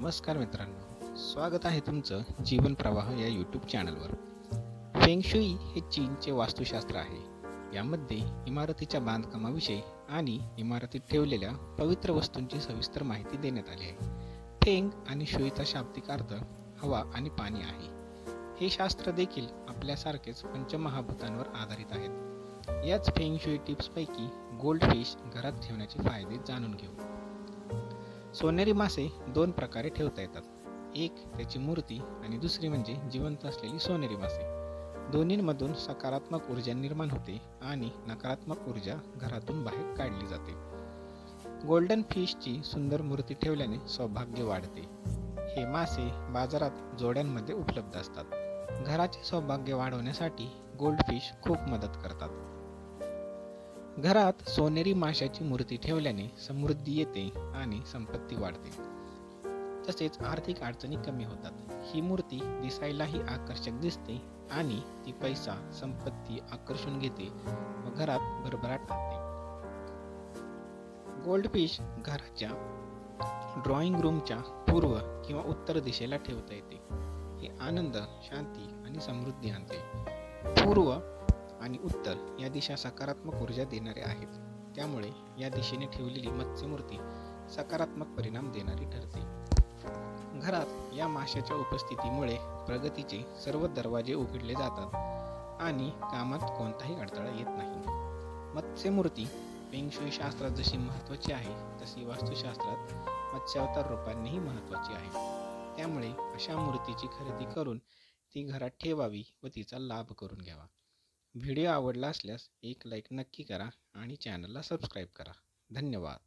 नमस्कार मित्रांनो. स्वागत आहे तुमचं जीवन प्रवाह या यूट्यूब चॅनलवर फेंगशुई हे चीनचे वास्तुशास्त्र आहे. यामध्ये इमारतीच्या बांधकामाविषयी आणि इमारतीत ठेवलेल्या पवित्र वस्तूंची सविस्तर माहिती देण्यात आली आहे. फेंग आणि शुईचा शाब्दिक अर्थ हवा आणि पाणी आहे. हे शास्त्र देखील आपल्यासारखेच पंचमहाभूतांवर आधारित आहेत. याच फेंगशुई टिप्सपैकी गोल्ड फिश घरात ठेवण्याचे फायदे जाणून घेऊ. सोनेरी मासे दोन प्रकारे ठेवता येतात. एक त्याची मूर्ती आणि दुसरी म्हणजे जिवंत असलेली सोनेरी मासे. दोन्हींमधून सकारात्मक ऊर्जा निर्माण होते आणि नकारात्मक ऊर्जा घरातून बाहेर काढली जाते. गोल्डन फिशची सुंदर मूर्ती ठेवल्याने सौभाग्य वाढते. हे मासे बाजारात जोड्यांमध्ये उपलब्ध असतात. घराचे सौभाग्य वाढवण्यासाठी गोल्ड फिश खूप मदत करतात. घरात सोनेरी माशाची मूर्ती ठेवल्याने समृद्धी येते आणि संपत्ती वाढते. तसेच आर्थिक अडचणी कमी होतात. ही मूर्ती दिसायलाही आकर्षक दिसते आणि ती पैसा संपत्ती आकर्षून घेते व घरात भरभराट आणते गोल्ड फिश घराच्या ड्रॉइंग रूमच्या पूर्व किंवा उत्तर दिशेला ठेवता येते. हे आनंद शांती आणि समृद्धी आणते. पूर्व आणि उत्तर या दिशा सकारात्मक ऊर्जा देणाऱ्या आहेत. त्यामुळे या दिशेने ठेवलेली मत्स्यमूर्ती सकारात्मक परिणाम देणारी ठरते. घरात या माशाच्या उपस्थितीमुळे प्रगतीचे सर्व दरवाजे उघडले जातात आणि कामात कोणताही अडथळा येत नाही. मत्स्यमूर्ती पेंगशुई शास्त्रात जशी महत्त्वाची आहे तशी वास्तुशास्त्रात मत्स्यावतार रूपांनीही महत्त्वाची आहे. त्यामुळे अशा मूर्तीची खरेदी करून ती घरात ठेवावी व तिचा लाभ करून घ्यावा. व्हिडिओ आवडला असल्यास एक लाईक नक्की करा आणि चॅनलला सबस्क्राईब करा. धन्यवाद.